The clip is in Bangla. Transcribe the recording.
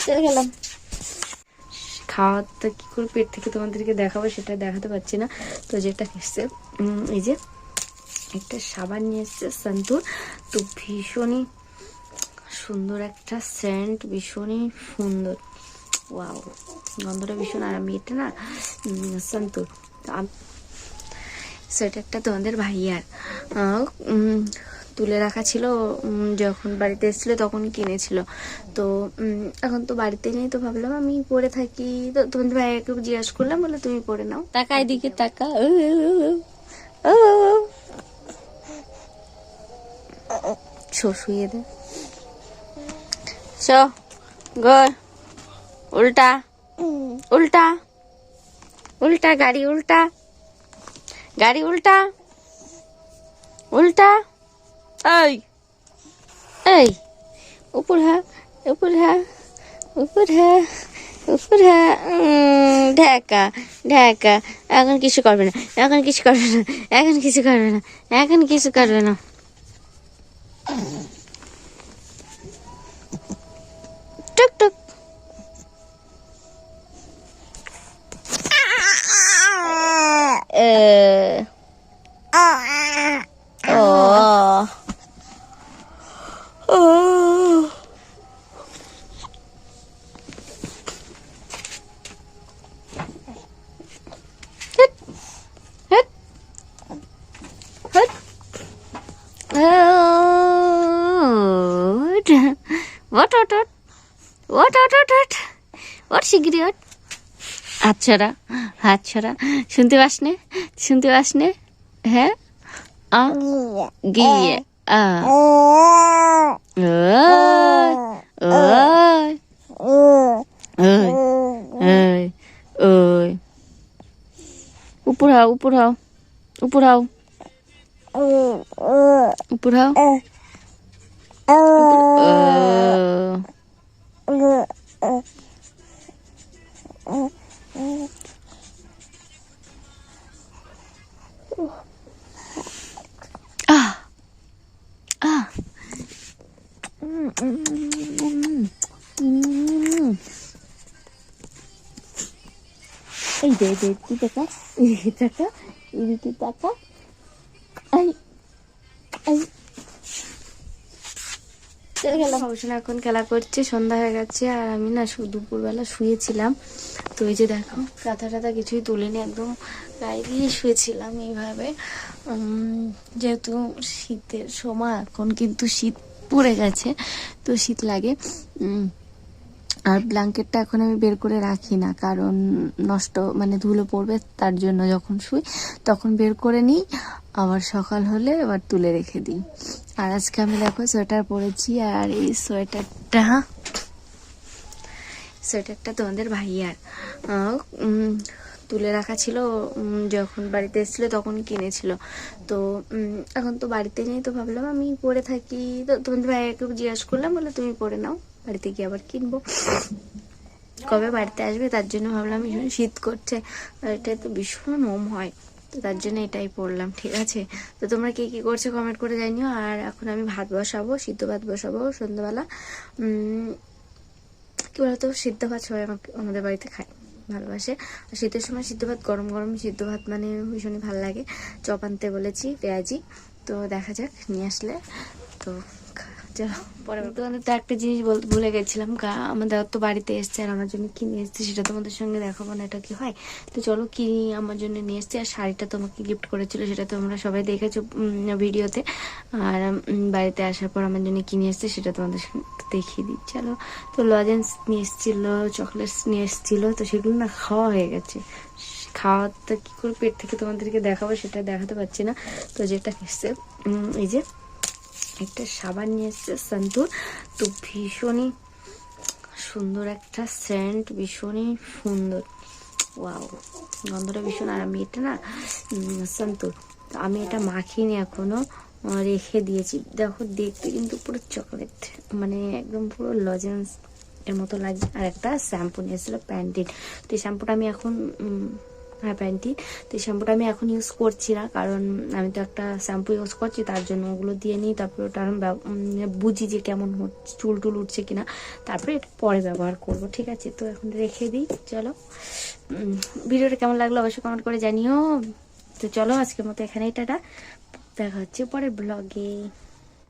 চলে গেলাম খাওয়াটা কি করে পেট থেকে তোমাদেরকে দেখাবো সেটা দেখাতে পারছি না তো যেটা এসছে এই যে, একটা সাবান নিয়ে এসছে সন্তুর। তো ভীষণই সুন্দর একটা সেন্ট ভীষণই সুন্দর। ওয়াও গন্ধটা ভীষণ আর আমি এটা না সন্তুর সোয়েটারটা তোমাদের ভাইয়ার। তুলে রাখা ছিল যখন বাড়িতে এসেছিল তখন কিনেছিল। তো এখন তো বাড়িতে নেই তো ভাবলাম আমি পরে থাকি। তো তোমাদের ভাইয়াকে জিজ্ঞাসা করলাম বলে তুমি পরে নাও। টাকা এদিকে ও। শো শুয়ে দে। গর উল্টা? উল্টা? উল্টা গাড়ি উল্টা? গাড়ি উল্টা? উল্টা? এই। এই। উপর হ্যাঁ উপর হ্যাঁ উপর হ্যাঁ উপর হ্যাঁ উম, ঢাকা ঢাকা। এখন কিছু করবে না এখন কিছু করবে না এখন কিছু করবে না এখন কিছু করবে না। What, what, what, what? What, শিগগিরি what? হাত ছড়া হাত শুনতে পাস শুনতে পাস হ্যাঁ? গিয়ে ওই ওই উপর হাও উপর হাও। উপর হাও। উপর হাও Ah. Ah. Mm, mm, mm, mm. এই দে দে তুই টাকা এদিকে টাকা এদিকে টাকা আই আই চলে গেলাম এখন খেলা করছে সন্ধ্যা হয়ে গেছে আর আমি না দুপুরবেলা শুয়েছিলাম। তো এই যে দেখো কাঁথা টাথা কিছুই তুলিনি একদম গায়ে দিয়ে শুয়েছিলাম এইভাবে। যেহেতু শীতের সময় এখন কিন্তু শীত পড়ে গেছে তো শীত লাগে। আর ব্ল্যাঙ্কেটটা এখন আমি বের করে রাখি না কারণ নষ্ট মানে ধুলো পড়বে তার জন্য যখন শুই তখন বের করে নিই আবার সকাল হলে আবার তুলে রেখে দিই। আর আজকে আমি দেখো সোয়েটার পরেছি আর এই সোয়েটারটা সোয়েটারটা তোমাদের ভাইয়ার। তুলে রাখা ছিল যখন বাড়িতে এসেছিল তখন কিনেছিল। তো এখন তো বাড়িতে নেই তো ভাবলাম আমি পরে থাকি। তো তোমাদের ভাইয়াকে জিজ্ঞাসা করলাম, বলে তুমি পরে নাও, বাড়িতে গিয়ে আবার কিনবো। কবে বাড়িতে আসবে তার জন্য ভাবলাম ভীষণ শীত করছে এটা তো ভীষণ ওম হয়। তো তার জন্য এটাই পড়লাম, ঠিক আছে? তো তোমরা কে কি করছ কমেন্ট করে জানিও। আর এখন আমি ভাত বসাবো, সিদ্ধ ভাত বসাবো সন্ধ্যাবেলা। কি বলতো? সিদ্ধ ভাত সবাই আমাকে, আমাদের বাড়িতে খায়, ভালোবাসে। আর শীতের সময় সিদ্ধ ভাত, গরম গরম সিদ্ধ ভাত মানে ভীষণই ভালো লাগে। চপ আনতে বলেছি, পেঁয়াজি। তো দেখা যাক, নিয়ে আসলে। তো চলো। পরে তোমাদের তো একটা জিনিস ভুলে গেছিলাম আমাদের তো বাড়িতে এসছে আর আমার জন্য কি নিয়ে এসছে সেটা তোমাদের সঙ্গে দেখাবো না এটা কি হয়? তো চলো কি আমার জন্য নিয়ে এসছে আর শাড়িটা তোমাকে গিফট করেছিল সেটা তোমরা সবাই দেখেছ ভিডিওতে। আর বাড়িতে আসার পর আমার জন্য কি নিয়ে এসছে সেটা তোমাদের দেখিয়ে দিই। চলো। তো লজেন্স নিয়ে এসেছিল চকলেটস নিয়ে এসেছিল তো সেগুলো না খাওয়া হয়ে গেছে। খাওয়াটা কি করে পেট থেকে তোমাদেরকে দেখাবো সেটা দেখাতে পারছি না। তো যেটা এসছে এই যে একটা সাবান নিয়ে এসছে সন্তুর তো ভীষণই সুন্দর একটা সেন্ট ভীষণই সুন্দর। ওয়াও গন্ধটা ভীষণ। আর আমি এটা না সন্তুর আমি এটা মাখিনি এখনও রেখে দিয়েছি। দেখো, দেখতে কিন্তু পুরো চকলেট মানে একদম পুরো লজেন্স এর মতো লাগে আর একটা শ্যাম্পু নিয়েছিল প্যান্টিন তো এই শ্যাম্পুটা আমি এখন প্যান্টিন তো এই শ্যাম্পুটা আমি এখন ইউজ করছি না, কারণ আমি তো একটা শ্যাম্পু ইউজ করছি, তার জন্য ওগুলো দিয়ে নিই, তারপরে ওটা আমি ব্যব- বুঝি যে কেমন হচ্ছে, চুল টুল উঠছে কিনা। তারপরে এটা পরে ব্যবহার করব, ঠিক আছে? তো এখন রেখে দিই, চলো। ভিডিওটা কেমন লাগল অবশ্যই কমেন্ট করে জানিও। তো চলো, আজকের মতো এখানেই, টাটা। দেখা হচ্ছে পরের ব্লগে